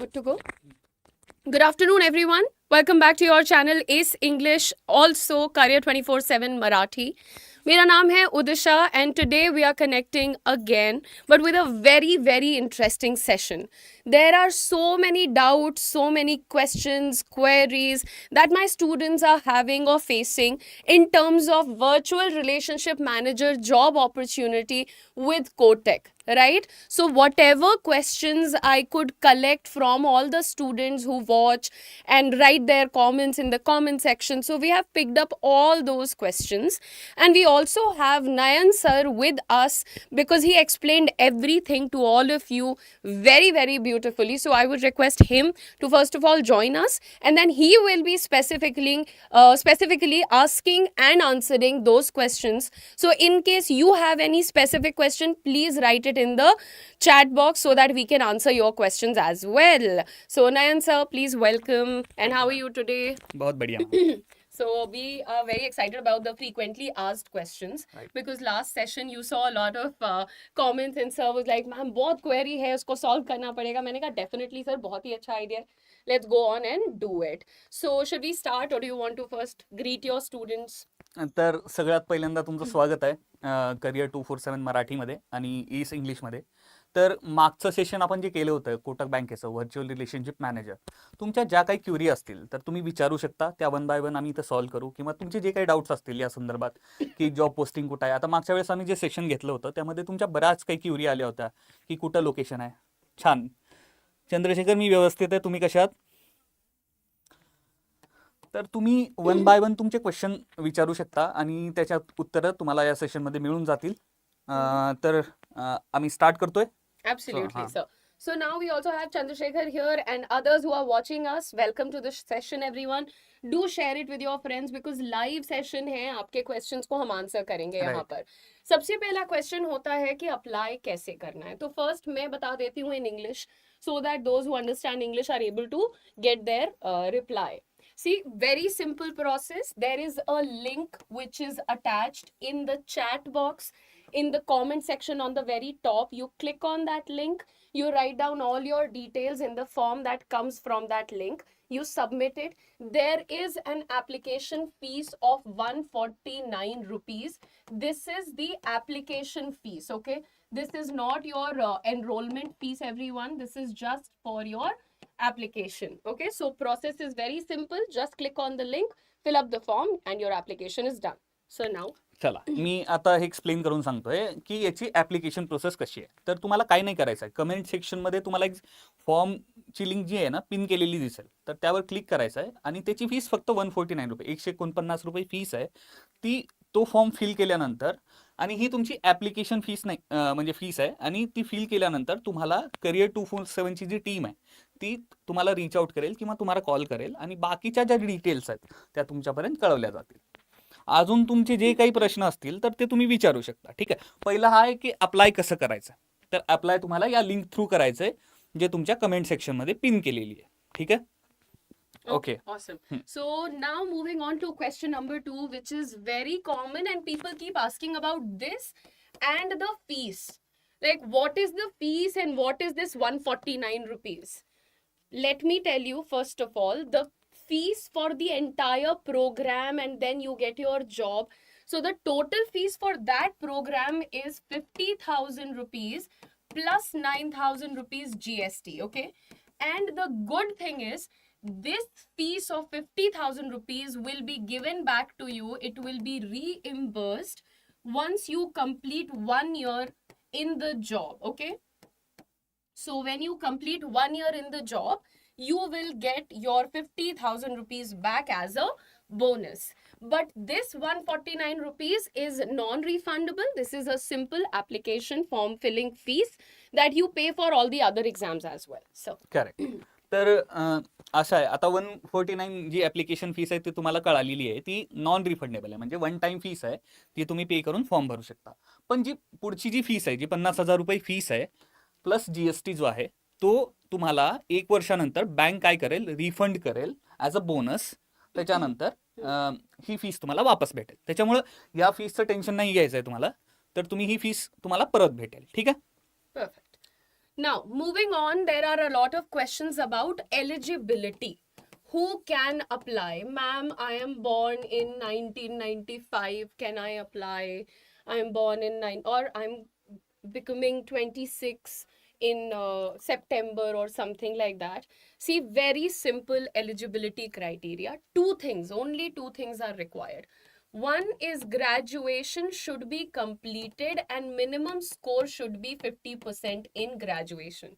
Good to go. Good afternoon, everyone. Welcome back to your channel Ace English, also Career 24 7 Marathi. मेरा नाम है उदिशा and today we are connecting again but with a very very interesting session. There are so many doubts, so many questions, queries that my students are having or facing in terms of virtual relationship manager job opportunity with Kotek right? So whatever questions i could collect from all the students who watch and write their comments in the comment section. So we have picked up all those questions. And we also have nayan sir with us because he explained everything to all of you very very beautifully. So i would request him to first of all join us and then he will be specifically uh, specifically asking and answering those questions. So in case you have any specific question please write it in the chat box so that we can answer your questions as well so nayan sir please welcome and how are you today बहुत बढ़िया so we are very excited about the frequently asked questions Right. because last session you saw a lot of uh, comments and sir was like ma'am बहुत query है उसको solve करना पड़ेगा मैंने कहा definitely sir बहुत ही अच्छा idea है let's go on and do it so should we start or do you want to first greet your students तर सगळ्यात पहिल्यांदा तुमचं स्वागत आहे करिअर टू फोर सेवन मराठीमध्ये आणि ईस इंग्लिशमध्ये तर मागचं सेशन आपण जे केलं होतं कोटक बँकेचं व्हर्च्युअल रिलेशनशिप मॅनेजर तुमच्या ज्या काही क्युरी असतील तर तुम्ही विचारू शकता. त्या वन बाय वन आम्ही इथं सॉल्व्ह करू. किंवा तुमचे जे काही डाऊट्स असतील या संदर्भात की जॉब पोस्टिंग कुठं आहे. आता मागच्या वेळेस आम्ही जे सेशन घेतलं होतं त्यामध्ये तुमच्या बऱ्याच काही क्युरी आल्या होत्या की कुठं लोकेशन आहे. छान. चंद्रशेखर मी व्यवस्थित आहे. तुम्ही कशात तर तुम्ही वन बाय वन तुमचे क्वेश्चन विचारू शकता आणि त्याच्यात उत्तरं तुम्हाला या सेशनमध्ये मिळून जातील अं, तर अं, आम्ही स्टार्ट करतोय Absolutely, huh. sir. So now we also have Chandrasekhar here and others who are watching us. Welcome to this session, everyone. Do share it with your friends because live session है आपके questions को हम answer करेंगे यहाँ Right. पर सबसे पहला question होता है कि अप्लाई कैसे करना है तो फर्स्ट मैं बता देती हूँ in English so that those who understand English are able to get their reply See, very simple process. There is a link which is attached in the chat box in the comment section on the very top. You click on that link, you write down all your details in the form that comes from that link. You submit it. There is an application fees of 149 rupees. This is the application fees, okay? This is not your uh, enrollment fees, everyone. This is just for your application okay? So process is very simple. Just click on the link fill up the form and your application is done. So now चला मी आता हे explain करून सांगतोय की याची application process कशी आहे. तर तुम्हाला काय नाही करायचं आहे. कमेंट सेक्शनमध्ये तुम्हाला एक फॉर्मची लिंक जी आहे ना पिन केलेली दिसेल. तर त्यावर क्लिक करायचं आहे आणि त्याची फीस फक्त वन फोर्टी नाईन रुपये एकशे एकोणपन्नास रुपये फीस आहे. ती तो फॉर्म फिल केल्यानंतर आणि ही तुमची ॲप्लिकेशन फीस नाही म्हणजे फीस आहे. आणि ती फिल केल्यानंतर तुम्हाला करिअर टू फोर सेवनची जी टीम आहे ती तुम्हाला रीच आउट करेल किंवा तुम्हाला कॉल करेल आणि बाकीच्या ज्या डिटेल्स आहेत त्या तुमच्यापर्यंत कळवल्या जातील. अजून तुमचे जे काही प्रश्न असतील तर ते तुम्ही विचारू शकता. ठीक आहे? पहिला हा आहे की अप्लाय कसं करायचं? तर अप्लाय तुम्हाला या लिंक थ्रू करायचं आहे जे तुमच्या कमेंट सेक्शनमध्ये पिन केलेली आहे. ठीक आहे? Okay. awesome. Hmm. so now moving on to question number two which is very common and people keep asking about this and the fees. Like what is the fees and what is this 149 rupees? Let me tell you first of all the fees for the entire program and then you get your job. So the total fees for that program is 50000 rupees plus 9000 rupees gst okay? And the good thing is this piece of 50,000 rupees will be given back to you. It will be reimbursed once you complete one year in the job. Okay. So when you complete one year in the job, you will get your 50,000 rupees back as a bonus. But this 149 rupees is non-refundable. This is a simple application form filling fees that you pay for all the other exams as well. So correct. तर असं आहे. आता one forty nine जी application fees आहे ती तुम्हाला कळालेली आहे. ती नॉन रिफंडेबल आहे. म्हणजे वन टाईम फीस आहे. ती तुम्ही पे करून फॉर्म भरू शकता. पण जी पुढची जी फीस आहे जी पन्नास हजार रुपये फीस आहे प्लस जी एस टी जो आहे तो तुम्हाला एक वर्षानंतर बँक काय करेल? रिफंड करेल ॲज अ बोनस त्याच्यानंतर ही फीस तुम्हाला वापस भेटेल. त्याच्यामुळं या फीसचं टेन्शन नाही घ्यायचं आहे तुम्हाला. तर तुम्ही ही फीस तुम्हाला परत भेटेल. ठीक आहे. Now, moving on, there are a lot of questions about eligibility. Who can apply? Ma'am, I am born in 1995. Can I apply? I am born in nine, or I'm becoming 26 in uh, September or something like that. See, very simple eligibility criteria. Two things, only two things are required. One is graduation should be completed and minimum score should be 50% in graduation.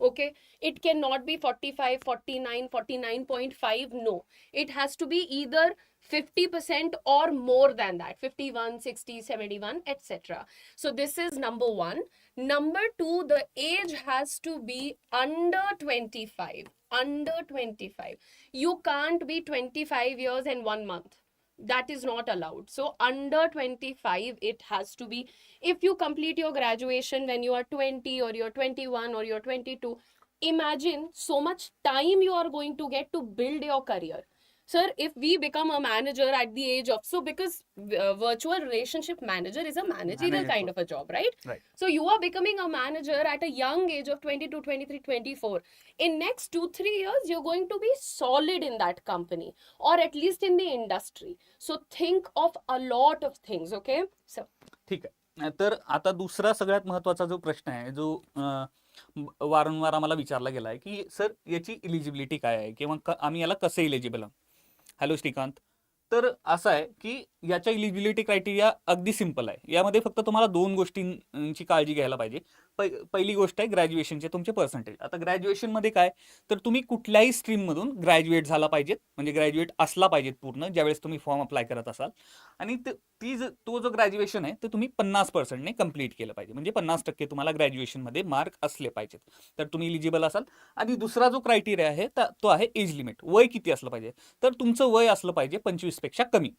Okay, it cannot be 45, 49, 49.5. No, it has to be either 50% or more than that 51, 60, 71, etc. So, this is number one. Number two, the age has to be under 25. Under 25. You can't be 25 years and one month that is not allowed. So under 25 it has to be if you complete your graduation when you are 20 or you're 21 or you're 22 imagine so much time you are going to get to build your career sir if we become a manager at the age of so because uh, virtual relationship manager is a managerial Manager kind of a job right Right. so you are becoming a manager at a young age of 22 23 24 in next 2 3 years you're going to be solid in that company or at least in the industry so think of a lot of things okay so ठीक आहे तर आता दुसरा सगळ्यात महत्त्वाचा जो प्रश्न आहे जो अं, ब- वारंवार आम्हाला विचारला गेला आहे की सर याची इलिजिबिलिटी काय आहे किंवा आम्ही याला कसं इलिजिबल आहोत हॅलो श्रीकांत. तर असं आहे की याच्या इलिजिबिलिटी क्रायटेरिया अगदी सिंपल आहे. यामध्ये फक्त तुम्हाला दोन गोष्टींची काळजी घ्यायला पाहिजे. पहिली गोष्ट आहे ग्रॅज्युएशनचे तुमचे पर्सेंटेज आता ग्रॅज्युएशनमध्ये काय? तर तुम्ही कुठल्याही स्ट्रीममधून ग्रॅज्युएट झाला पाहिजेत म्हणजे ग्रॅज्युएट असला पाहिजेत पूर्ण ज्यावेळेस तुम्ही फॉर्म अप्लाय करत असाल. आणि ती ज- तो जो ग्रॅज्युएशन आहे ते तुम्ही पन्नास पर्सेंटने कंप्लीट केलं पाहिजे. म्हणजे पन्नास टक्के तुम्हाला ग्रॅज्युएशनमध्ये मार्क असले पाहिजेत. तर तुम्ही इलिजिबल असाल. आणि दुसरा जो क्रायटेरिया आहे तो आहे एज लिमिट वय किती असलं पाहिजे. तर तुमचं वय असलं पाहिजे पंचवीसपेक्षा कमी.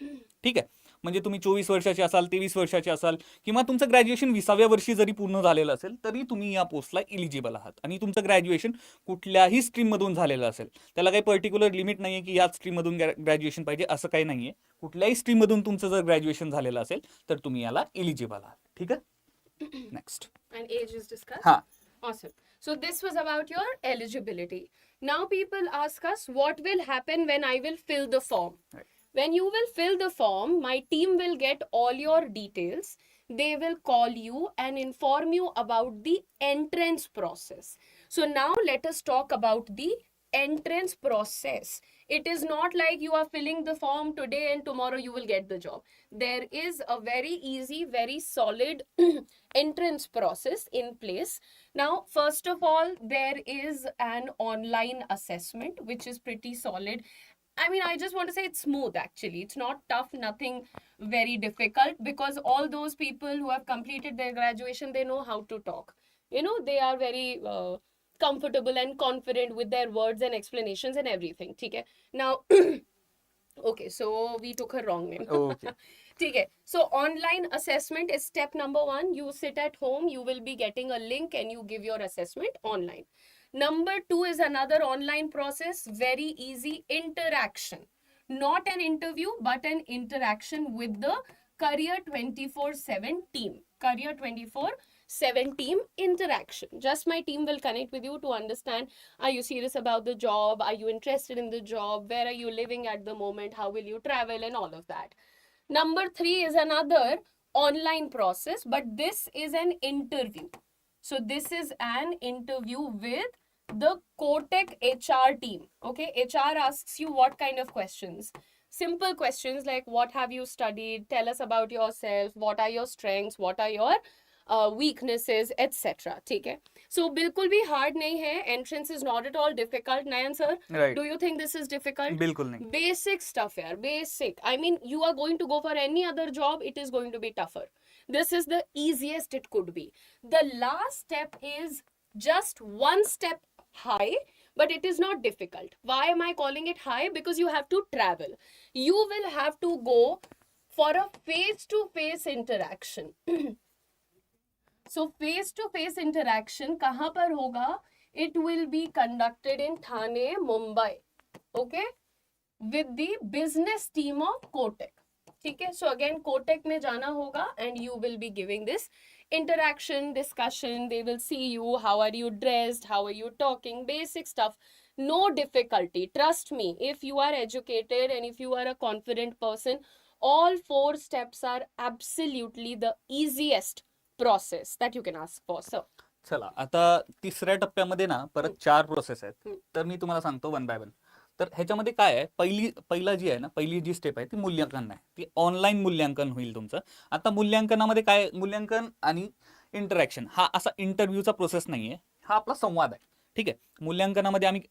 ठीक आहे? म्हणजे तुम्ही चोवीस वर्षाचे असाल तेवीस वर्षाचे असाल किंवा तुमचं ग्रॅज्युएशन विसाव्या वर्षी जरी पूर्ण झालेलं असेल तरी तुम्ही या पोस्टला इलिजिबल आहात. आणि तुमचं ग्रॅज्युएशन कुठल्याही स्ट्रीममधून झालेलं असेल. त्याला काही पर्टिक्युलर लिमिट नाही आहे की याच स्ट्रीममधून ग्रॅज्युएशन पाहिजे असं काही नाही आहे कुठल्याही स्ट्रीममधून तुमचं जर ग्रॅज्युएशन झालेलं असेल तर तुम्ही याला इलिजिबल आहात. ठीक आहे? नेक्स्ट हा. Awesome. So this was about your eligibility. Now people ask us what will happen when I will fill the form. Right. When you will fill the form, my team will get all your details. They will call you and inform you about the entrance process. So now let us talk about the entrance process. It is not like you are filling the form today and tomorrow you will get the job. There is a very easy, very solid entrance process in place. Now, first of all, there is an online assessment which is pretty solid. I mean, I just want to say it's smooth actually. It's not tough, nothing very difficult because all those people who have completed their graduation, they know how to talk. You know, they are very uh, comfortable and confident with their words and explanations and everything. Okay. Now, okay, so we took her wrong name. Okay Okay, so online assessment is step number one. You sit at home, you will be getting a link and you give your assessment online. Number two is another online process, very easy interaction. Not an interview, but an interaction with the Career 24 7 team. Career 24 7 team interaction. Just my team will connect with you to understand are you serious about the job? Are you interested in the job? Where are you living at the moment? How will you travel? And all of that. Number three is another online process, but this is an interview. So this is an interview with the Kotek HR team. Okay, HR asks you what kind of questions. Simple questions like what have you studied? Tell us about yourself. What are your strengths? What are your uh, weaknesses, etc. ठीक है So बिल्कुल भी hard नहीं है. Entrance is not at all difficult. Nayan sir, right do you think this is difficult? बिलकुल नाही basic stuff here basic i mean you are going to go for any other job it is going to be tougher this is the easiest it could be. The last step is just one step high but it is not difficult. Why am i calling it high? Because you have to travel. You will have to go for a face to face interaction. So face to face interaction kahan par hoga it will be conducted in thane mumbai okay? With the business team of Kotak. ठीक है so again Kotak में जाना होगा and you will be giving this interaction, discussion. They will see you. How are you dressed? How are you talking? Basic stuff. No difficulty. Trust me, if you are educated and if you are a confident person, all four steps are absolutely the easiest process that you can ask for. So, चला आता तिसऱ्या टप्प्यामध्ये ना परत चार process आहेत. तर मी तुम्हाला सांगतो वन बाय वन तर ह्याच्यामध्ये काय आहे? पहिली पहिला जी आहे ना पहिली जी स्टेप आहे ती मूल्यांकन आहे. ती ऑनलाईन मूल्यांकन होईल तुमचं. आता मूल्यांकनामध्ये काय मूल्यांकन आणि इंटरॅक्शन हा असा इंटरव्ह्यूचा प्रोसेस नाहीये. हा आपला संवाद आहे. ठीक आहे? मूल्यांकनामध्ये आम्ही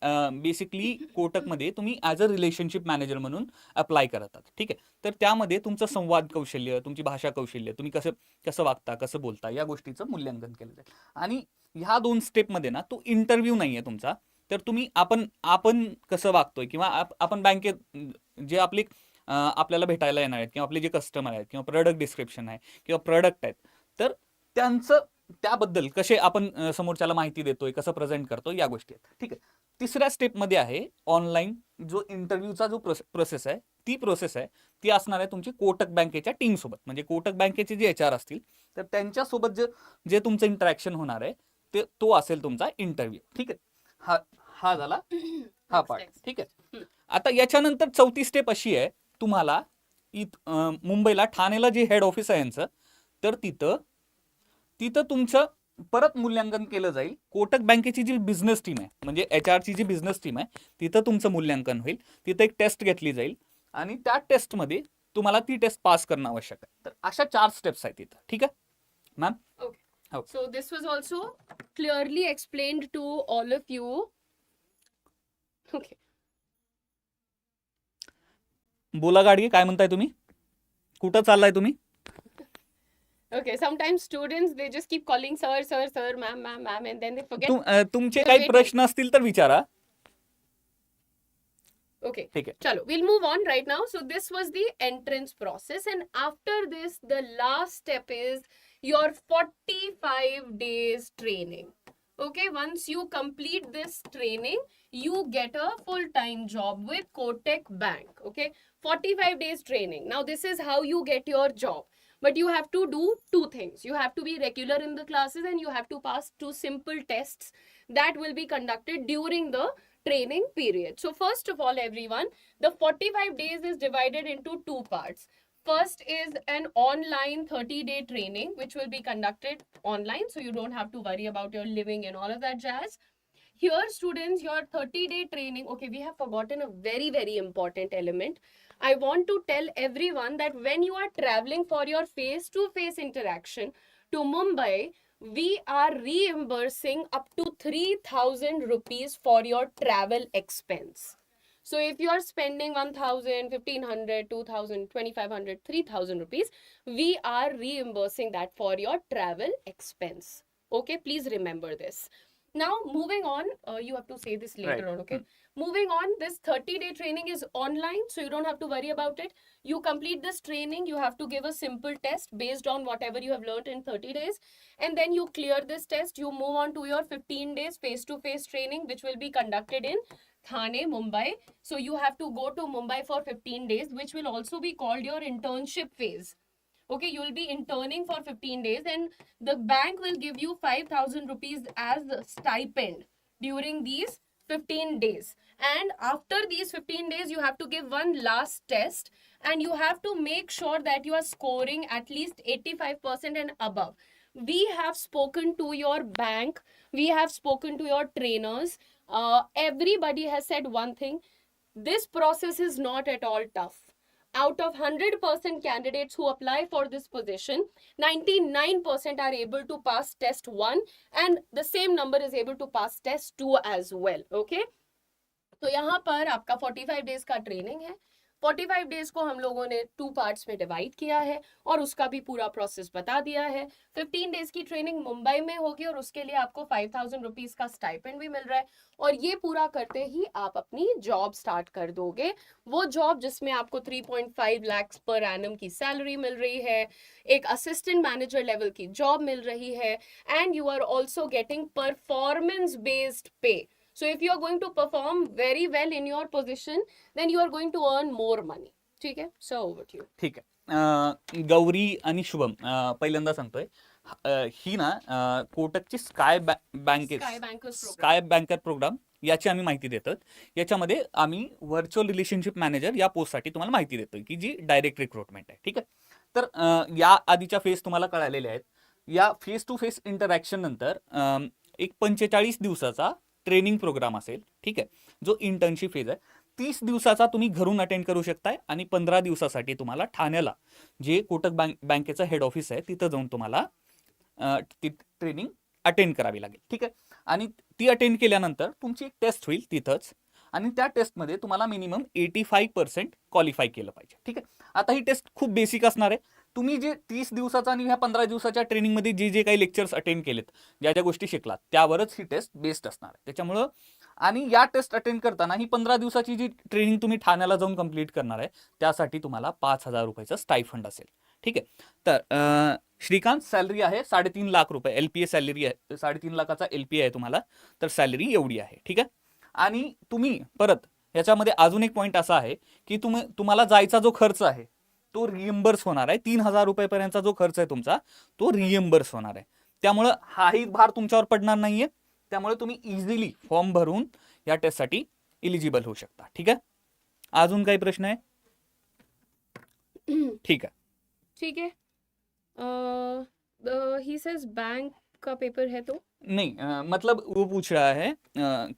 बेसिकली कोटकमध्ये तुम्ही ॲज अ रिलेशनशिप मॅनेजर म्हणून अप्लाय करतात. ठीक आहे? तर त्यामध्ये तुमचं संवाद कौशल्य तुमची भाषा कौशल्य तुम्ही कसं कसं वागता कसं बोलता या गोष्टीचं मूल्यांकन केलं जाईल. आणि ह्या दोन स्टेपमध्ये ना तो इंटरव्ह्यू नाही आहे तुमचा. तर तुम्ही आपण आपण कसं वागतोय किंवा आपण बँकेत जे आपले आपल्याला भेटायला येणार आहेत किंवा आपले जे कस्टमर आहेत किंवा प्रोडक्ट डिस्क्रिप्शन आहे किंवा प्रोडक्ट आहेत तर त्यांचं त्याबद्दल कसे आपण समोरच्याला माहिती देतोय कसं प्रेझेंट करतो या गोष्टी आहेत. ठीक आहे. तिसऱ्या स्टेपमध्ये आहे ऑनलाईन जो इंटरव्ह्यूचा जो प्रोसेस आहे ती प्रोसेस आहे ती असणार आहे तुमची कोटक बँकेच्या टीमसोबत म्हणजे कोटक बँकेचे जे एच आर असतील तर त्यांच्यासोबत जे जे तुमचं इंटरॅक्शन होणार आहे ते तो असेल तुमचा इंटरव्ह्यू ठीक आहे. हा हा झाला? हा पार्ट. ठीक आहे. आता याच्यानंतर चौथी स्टेप अशी आहे तुम्हाला इत मुंबईला ठाणेला जे हेड ऑफिस आहे यांचं तर तिथं तिथं तुमचं परत मूल्यांकन केलं जाईल. कोटक बँकेची जी बिझनेस टीम आहे म्हणजे एच आरची जी बिझनेस टीम आहे तिथं तुमचं मूल्यांकन होईल. तिथं एक टेस्ट घेतली जाईल. आणि त्या टेस्टमध्ये तुम्हाला ती टेस्ट पास करणं आवश्यक आहे. तर अशा चार स्टेप्स आहेत तिथं. ठीक आहे? Ma'am So this was also clearly explained to all of you. Okay. बोला गाडी काय म्हणताय तुम्ही कुठं चाललाय तुम्ही Okay. Sometimes students they just keep calling sir, sir, sir, ma'am, ma'am, ma'am, and then they forget. तुम- अं, तुमचे They're काही waiting. प्रश्न असतील तर विचारा Okay. ठीक आहे Chalo, we'll move on right now. So this was the entrance process, and after this, the last step is your 45 days training. Okay, once you complete this training, you get a full-time job with Kotak Bank. Okay, 45 days training. Now, this is how you get your job. But you have to do two things. You have to be regular in the classes and you have to pass two simple tests that will be conducted during the training period. So, first of all, everyone, the 45 days is divided into two parts. First is an online 30 day training, which will be conducted online, so you don't have to worry about your living and all of that jazz. Here, students, your 30 day training. Okay, we have forgotten a very, very important element. I want to tell everyone that when you are traveling for your face to face interaction to Mumbai, we are reimbursing up to 3000 rupees for your travel expense. So if you are spending 1000, 1500, 2000, 2500, 3000 rupees, we are reimbursing that for your travel expense. Okay, please remember this. Now, moving on, uh, you have to say this later Right. on, okay? Moving on, this 30 day training is online, so you don't have to worry about it. You complete this training, you have to give a simple test based on whatever you have learned in 30 days, and then you clear this test. You move on to your 15 days face to face training, which will be conducted in Thane, Mumbai. So you have to go to Mumbai for 15 days, which will also be called your internship phase. Okay, you'll be interning for 15 days, and the bank will give you 5,000 rupees as stipend during these 15 days. And after these 15 days, you have to give one last test, and you have to make sure that you are scoring at least 85% and above. We have spoken to your bank, we have spoken to your trainers. Uh, everybody has said one thing this process is not at all tough. Out of 100% candidates who apply for this position, 99% are able to pass test 1 and the same number is able to pass test 2 as well. Okay? तो यहाँ पर आपका 45 days का training है 45 days को हम लोगों ने two parts में डिवाइड किया है और उसका भी पूरा प्रोसेस बता दिया है। 15 डेज़ की ट्रेनिंग मुंबई में होगी और उसके लिए आपको फाइव थाउज़ेंड रुपीज़ का स्टाइपेंड भी मिल रहा है। और ये पूरा करते ही आप अपनी जॉब स्टार्ट कर दोगे। वो जॉब जिसमें आपको 3.5 लाख पर एनम की सैलरी मिल रही है, एक असिस्टेंट मैनेजर लेवल की जॉब मिल रही है and you are also getting performance based pay So if you are going to perform very well in your position, then you are going to earn more money. ठीक है? So over to you. ठीक आहे गौरी आणि शुभम पहिल्यांदा सांगतोय ही ना कोटकची स्काय बँके Sky Bankers program. Sky banker program याची आम्ही माहिती देतो याच्यामध्ये आम्ही व्हर्च्युअल रिलेशनशिप मॅनेजर या पोस्टसाठी तुम्हाला माहिती देतोय की जी डायरेक्ट रिक्रुटमेंट आहे ठीक आहे तर या आधीच्या फेज तुम्हाला कळालेल्या आहेत या फेस टू फेस इंटरॅक्शन नंतर एक पंचेचाळीस दिवसाचा ट्रेनिंग प्रोग्राम असेल ठीक आहे? जो इंटर्नशिप फेज आहे तीस दिवसाचा तुम्ही घरून अटेंड करू शकताय आणि पंधरा दिवसासाठी तुम्हाला ठाण्याला जे कोटक बँक बँकेचं हेड ऑफिस आहे तिथं जाऊन तुम्हाला ती ट्रेनिंग अटेंड करावी लागेल ठीक आहे? आणि ती अटेंड केल्यानंतर तुमची एक टेस्ट होईल तिथंच आणि त्या टेस्टमध्ये तुम्हाला minimum eighty five percent qualify केलं पाहिजे ठीक आहे? आता ही टेस्ट खूप बेसिक असणार आहे. तुम्ही जे तीस दिवसाचा आणि ह्या पंधरा दिवसाच्या ट्रेनिंगमध्ये जे जे काही लेक्चर्स अटेंड केलेत ज्या ज्या गोष्टी शिकलात त्यावरच ही टेस्ट बेस्ड असणार आहे. त्याच्यामुळं आणि या टेस्ट अटेंड करताना ही पंधरा दिवसाची जी ट्रेनिंग तुम्ही ठाण्याला जाऊन कंप्लीट करणार आहे त्यासाठी तुम्हाला पाच हजार रुपयाचं स्टायफंड असेल. ठीक आहे? तर श्रीकांत सॅलरी आहे साडेतीन लाख रुपये एल पी ए सॅलरी आहे साडेतीन लाखाचा एल पी आहे तुम्हाला तर सॅलरी एवढी आहे. ठीक आहे? आणि तुम्ही परत याच्यामध्ये अजून एक पॉईंट असा आहे की तुम्ही तुम्हाला जायचा जो खर्च आहे तो रिएम्बर्स होणार आहे. तीन हजार रुपयेपर्यंतचा जो खर्च आहे तुमचा तो रिएम्बर्स होणार आहे. त्यामुळं हाही भार तुमच्यावर पडणार नाहीये. त्यामुळे तुम्ही इझिली फॉर्म भरून या टेस्टसाठी इलिजिबल होऊ शकता. ठीक आहे? अजून काही प्रश्न आहे? ठीक आहे. ठीक है ही सेज बैंक का पेपर है तो नहीं अ, मतलब वो पूछ रहा है अ,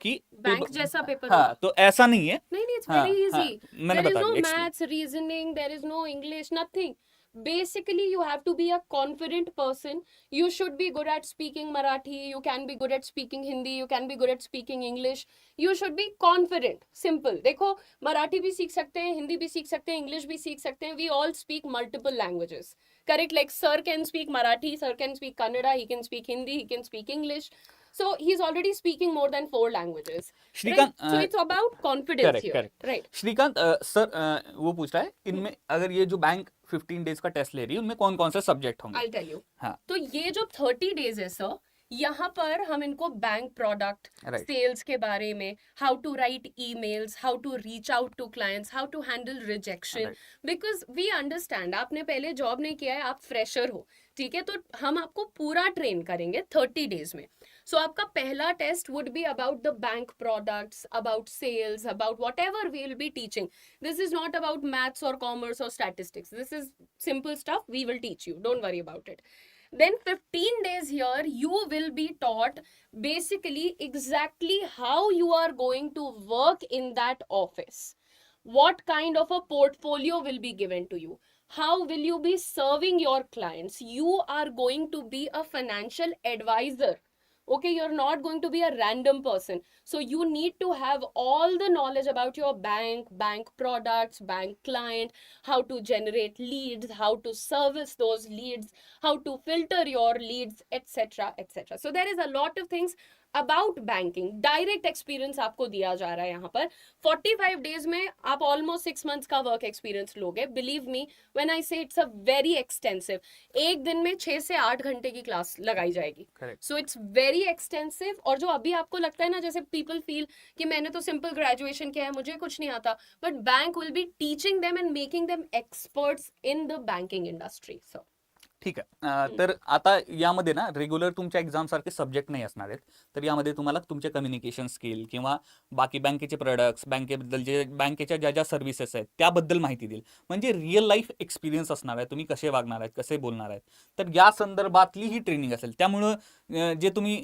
कि बैंक जैसा पेपर हाँ तो ऐसा नहीं है नहीं नहीं इट्स हाँ, वेरी हाँ, इजी मैंने there is बता no दिया explain. maths reasoning there is no english nothing basically you have to be a confident person you should be good at speaking marathi you can be good at speaking hindi you can be good at speaking english you should be confident simple देखो मराठी भी सीख सकते हैं हिंदी भी सीख सकते हैं English भी सीख सकते हैं we all speak multiple languages correct like sir can speak marathi sir can speak kannada he can speak hindi he can speak english so he's already speaking more than four languages right? Shrikant so uh, it's about confidence correct, here correct. right Shrikant uh, sir uh, वो पूछ रहा है इनमें अगर ये जो bank 15 days का taste ले रही है उनमें कौन कौन से सब्जेक्ट होंगे I'll tell you. हाँ तो ये जो थर्टी डेज है सर यहाँ पर हम इनको बैंक प्रोडक्ट सेल्स के बारे में how to write emails how to reach out to clients how to handle rejection. Because we understand आपने पहले जॉब नहीं किया है आप फ्रेशर हो ठीक है? तो हम आपको पूरा ट्रेन करेंगे थर्टी डेज में। सो so, आपका पहला test would be about the bank products about sales about whatever we will be teaching this is not about maths or commerce or statistics. This is simple stuff we will teach you. Don't worry about it. Then 15 days here you will be taught basically exactly how you are going to work in that office. What kind of a portfolio will be given to you? How will you be serving your clients? You are going to be a financial advisor okay you're not going to be a random person. So you need to have all the knowledge about your bank bank products bank client how to generate leads how to service those leads how to filter your leads etc etc so there is a lot of things about banking direct experience आपको दिया जा रहा है यहाँ पर। 45 days में आप almost six months का work experience लोगे। Believe me when I say it's a very extensive एक दिन में छह से आठ घंटे की क्लास लगाई जाएगी। सो इट्स वेरी एक्सटेंसिव और जो अभी आपको लगता है ना जैसे पीपल फील कि मैंने तो सिंपल ग्रेजुएशन किया है मुझे कुछ नहीं आता but bank will be teaching them and making them experts in the banking industry so ठीक आहे. तर आता यामध्ये ना रेग्युलर तुमच्या एक्झाम सारखे सब्जेक्ट नाही असणार आहेत. तर यामध्ये तुम्हाला तुमचे कम्युनिकेशन स्किल किंवा बाकी बँकेचे प्रोडक्ट्स बँकेबद्दल जे बँकेच्या ज्या ज्या सर्व्हिसेस आहेत त्याबद्दल माहिती देईल. म्हणजे रिअल लाईफ एक्सपिरियन्स असणार आहे. तुम्ही कसे वागणार आहेत कसे बोलणार आहेत. तर या संदर्भातली ही ट्रेनिंग असेल. त्यामुळं जे तुम्ही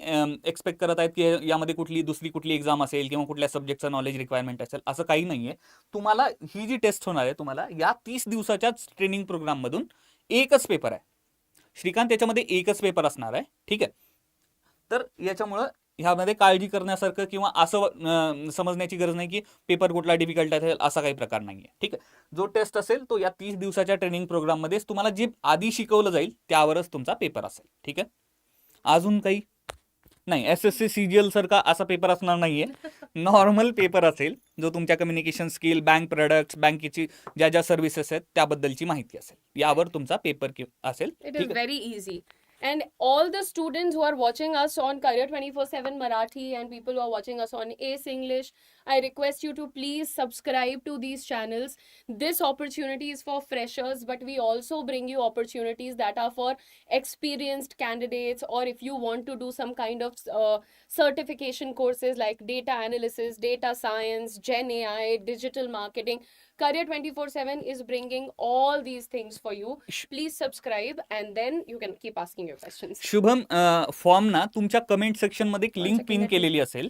एक्सपेक्ट करत आहेत की यामध्ये कुठली दुसरी कुठली एक्झाम असेल किंवा कुठल्या सब्जेक्टचं नॉलेज रिक्वायरमेंट असेल असं काही नाही आहे तुम्हाला ही जी टेस्ट होणार आहे तुम्हाला या तीस दिवसाच्याच ट्रेनिंग प्रोग्राममधून एकच पेपर आहे. श्रीकांत याच्यामध्ये एकच पेपर असणार आहे. ठीक आहे? तर याच्यामुळं ह्यामध्ये काळजी करण्यासारखं किंवा असं समजण्याची गरज नाही की पेपर कुठला डिफिकल्ट असेल असा काही प्रकार नाही आहे ठीक आहे? जो टेस्ट असेल तो या तीस दिवसाच्या ट्रेनिंग प्रोग्राममध्येच तुम्हाला जे आधी शिकवलं जाईल त्यावरच तुमचा पेपर असेल. ठीक आहे? अजून काही? नाही S S C C G L सारखा असा पेपर असणार नाहीये. नॉर्मल पेपर असेल जो तुमच्या कम्युनिकेशन स्किल बँक प्रोडक्ट्स बँकेची ज्या ज्या सर्व्हिसेस आहेत त्याबद्दलची माहिती असेल. यावर तुमचा पेपर असेल. Is आहे. very easy. And all the students who are watching us on Career 24 7 Marathi and people who are watching us on Ace English, I request you to please subscribe to these channels. This opportunity is for freshers, but we also bring you opportunities that are for experienced candidates, or if you want to do some kind of uh, certification courses like data analysis, data science, Gen AI, digital marketing. Career 24 7 is bringing all these things for you. Please subscribe and then you can keep asking your questions. Shubham form ना तुमच्या comment सेक्शनमध्ये एक link pin केलेली असेल.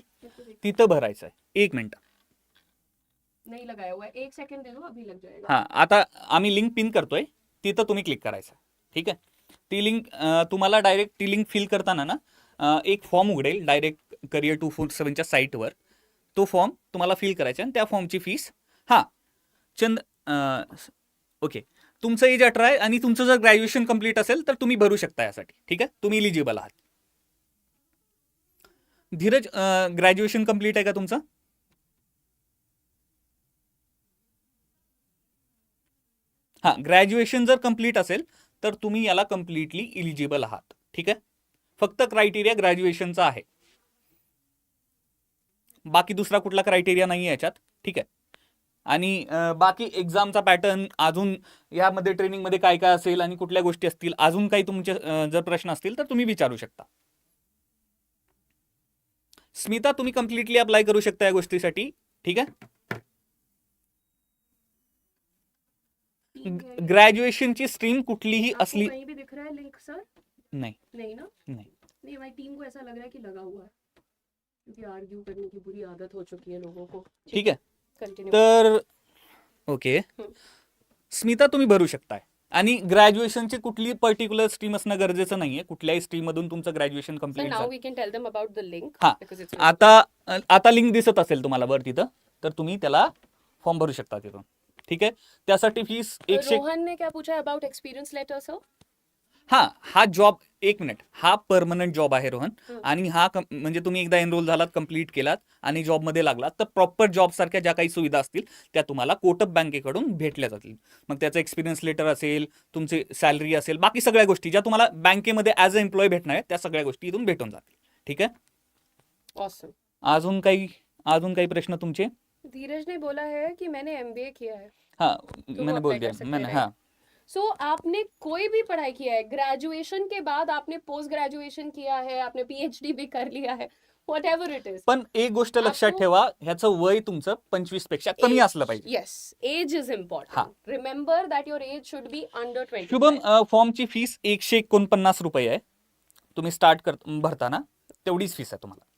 तिथं भरायचं आहे एक मिनिट. नहीं लगाया हुआ है. एक सेकंड दे दो अभी लग जाएगा. हा आता आम्ही लिंक पिन करतोय. तिथं तुम्ही क्लिक करायचं. ठीक आहे? ती लिंक तुम्हाला डायरेक्ट ती लिंक फिल करताना ना अ, एक फॉर्म उघडेल डायरेक्ट करिअर टू फोर सेवनच्या साईटवर तो फॉर्म तुम्हाला फिल करायचा आणि त्या फॉर्मची फीस हां चंद ओके. तुमचं एज अठरा आहे आणि तुमचं जर ग्रॅज्युएशन कंप्लीट असेल तर तुम्ही भरू शकता यासाठी. ठीक आहे? तुम्ही इलिजिबल आहात. धीरज ग्रॅज्युएशन कंप्लीट आहे का तुमचं? हां ग्रॅज्युएशन जर कंप्लीट असेल तर तुम्ही याला कम्प्लिटली इलिजिबल आहात. ठीक आहे? फक्त क्रायटेरिया ग्रॅज्युएशनचा आहे. बाकी दुसरा कुठला क्रायटेरिया नाही आहे याच्यात. ठीक आहे? आणि बाकी एक्झामचा पॅटर्न अजून यामध्ये ट्रेनिंगमध्ये काय काय असेल आणि कुठल्या गोष्टी असतील अजून काही तुमचे जर प्रश्न असतील तर तुम्ही विचारू शकता. स्मिता तुम्ही कम्प्लिटली अप्लाय करू शकता या गोष्टीसाठी. ठीक आहे? ग्रॅज्युएशनची स्ट्रीम कुठलीही असली कहीं भी दिख रहा है लिंक सर. नाही. नहीं ना? नहीं। नहीं हमारी टीम को ऐसा लग रहा है कि लगा हुआ है. क्योंकि आर्ग्यू करने की बुरी आदत हो चुकी है लोगों को. ठीक आहे कंटिन्यू तर ओके. स्मिता तुम्ही भरू शकताय. आणि ग्रॅज्युएशनची कुठली पर्टिक्युलर स्ट्रीम असणं गरजेचं नाहीये. कुठल्याही स्ट्रीम मधून तुमचं ग्रॅज्युएशन कंप्लीट link हा. आता आता लिंक दिसत असेल तुम्हाला वर तिथं तर तुम्ही त्याला फॉर्म भरू शकता तिथून. ठीक आहे? त्यासाठी फीस एकशे रोहन ने क्या पूछा अबाउट एक्सपीरियंस लेटर सर हा हा जॉब एक मिनिट. हा परमनंट जॉब आहे रोहन. आणि हा म्हणजे तुम्ही एकदा एनरोल झालात कंप्लीट केलात आणि जॉबमध्ये लागलात तर प्रॉपर जॉब सारख्या ज्या काही सुविधा असतील त्या तुम्हाला कोटक बँकेकडून भेटल्या जातील. मग त्याचं एक्सपिरियन्स लेटर असेल तुमची सॅलरी असेल बाकी सगळ्या गोष्टी ज्या तुम्हाला बँकेमध्ये ॲज अ एम्प्लॉय भेटणार आहेत त्या सगळ्या गोष्टी इथून भेटून जातील. ठीक आहे? अजून काही अजून काही प्रश्न तुमचे? धीरज ने बोला है कि मैंने एमबीए किया है. हाँ मैंने बोल दिया. मैंने हैं, सो आपने कोई भी पढ़ाई किया है ग्रेजुएशन के बाद आपने पोस्ट ग्रेजुएशन किया है आपने पीएचडी भी कर लिया है वट एवर इट इज पण एक गोष्ट लक्षात ठेवा ह्याचं वय तुमचं पंचवीसपेक्षा कमी. असलं पाहिजे age is हाँ. important. Remember that your age should be under 20. Shubham फॉर्मची fees एकशे एकोणपन्नास रुपये आहे तुम्ही स्टार्ट कर भरताना तेवढीच फीस आहे तुम्हाला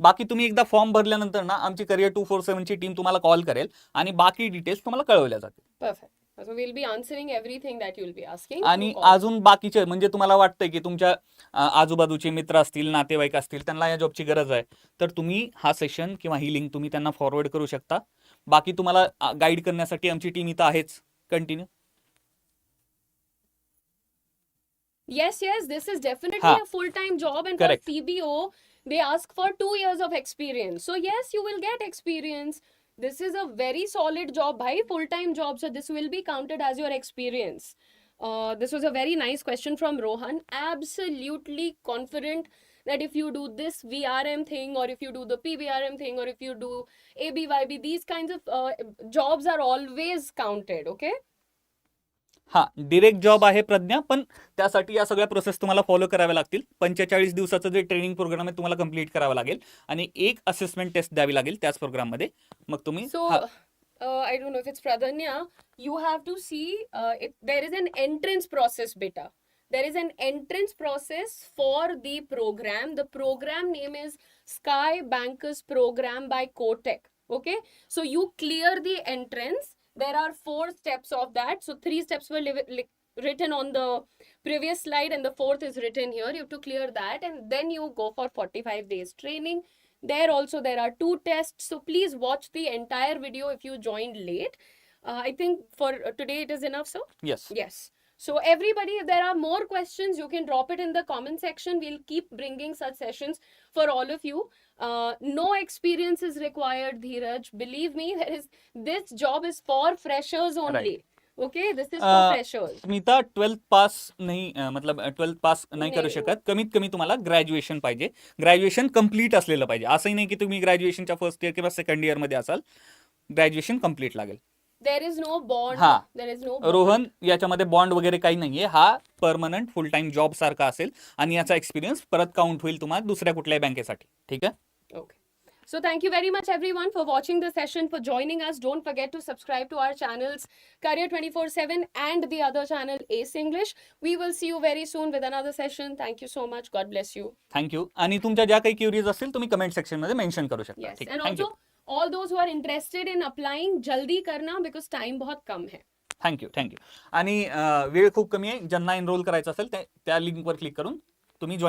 बाकी तुम्ही एकदा फॉर्म भरल्यानंतर ना आमची करिअर टू फोर सेवनची टीम तुम्हाला कॉल करेल आणि बाकी डिटेल्स तुम्हाला कळवल्या जातील Perfect. Will be answering everything that will आणि अजून बाकीचे म्हणजे तुम्हाला वाटतंय की तुमच्या आजूबाजूचे मित्र असतील नातेवाईक असतील त्यांना या जॉबची गरज आहे. तर तुम्ही हा सेशन किंवा ही लिंक तुम्ही त्यांना फॉरवर्ड करू शकता. बाकी तुम्हाला गाईड करण्यासाठी आमची टीम इथं आहेच. Continue yes yes this is definitely a full time job and C B O they ask for two years of experience so yes you will get experience This is a very solid job, bhai, full-time job. So this will be counted as your experience. Uh, this was a very nice question from Rohan. Absolutely confident that if you do this VRM thing, or if you do the PVRM thing, or if you do ABYB, these kinds of uh, jobs are always counted. Okay. हा direct job आहे प्रज्ञा पण त्यासाठी या सगळ्या process तुम्हाला follow कराव्या लागतील पंचेचाळीस दिवसाचं जे ट्रेनिंग प्रोग्राम आहे तुम्हाला कंप्लीट करावं लागेल आणि एक असेसमेंट टेस्ट द्यावी लागेल त्याच प्रोग्राममध्ये मग तुम्ही So, हा, uh, I don't know if it's Pradanya. You have to see uh, it, there is an entrance process, beta. There is an entrance process for the program. The program name is Sky Bankers Program by Kotek. Okay, so you clear the entrance. There are four steps of that. So three steps were written on the previous slide, and the fourth is written here. You have to clear that, and then you go for 45 days training. There also there are two tests, so please watch the entire video if you joined late. Uh, I think for uh, today it is enough, sir. yes Yes. So everybody, if there are more questions, you can drop it in the comment section. We'll keep bringing such sessions for all of you. Uh, no experience is required, Dheeraj. Believe me, there is this job is for freshers only. Okay, this is for Uh, freshers. Smita twelfth pass नाही अं, मतलब twelfth pass नाही करू नाही. शकत कमीत कमी तुम्हाला graduation पाहिजे ग्रॅज्युएशन कम्प्लीट असलेलं पाहिजे असंही नाही की तुम्ही ग्रॅज्युएशनच्या फर्स्ट इयर किंवा सेकंड इयरमध्ये असाल ग्रॅज्युएशन कम्प्लीट लागेल There is no bond. हा. Is no bond. रोहन याच्यामध्ये बॉन्ड वगैरे काही नाहीये हा परमनंट फुल टाइम जॉब सारखा असेल आणि याचा एक्सपिरियन्स परत काउंट होईल तुम्हाला दुसऱ्या कुठल्याही बँकेसाठी ठीक आहे Okay. So thank you very much everyone for watching the session, for joining us. Don't forget to subscribe to our channels Career 24/7 and the other channel Ace English. We will see you very soon with another session. Thank you so much. God bless you. Thank you आणि तुमच्या ज्या काही queries असतील तुम्ही comment सेक्शनमध्ये mention करू शकता Yes. And also all those who are interested in applying, jaldi karna because बहुत कम है. थँक्यू थँक्यू आणि अं, वेळ खूप कमी आहे ज्यांना एनरोल करायचं असेल ते- त्या लिंकवर क्लिक करून तुम्ही जॉईन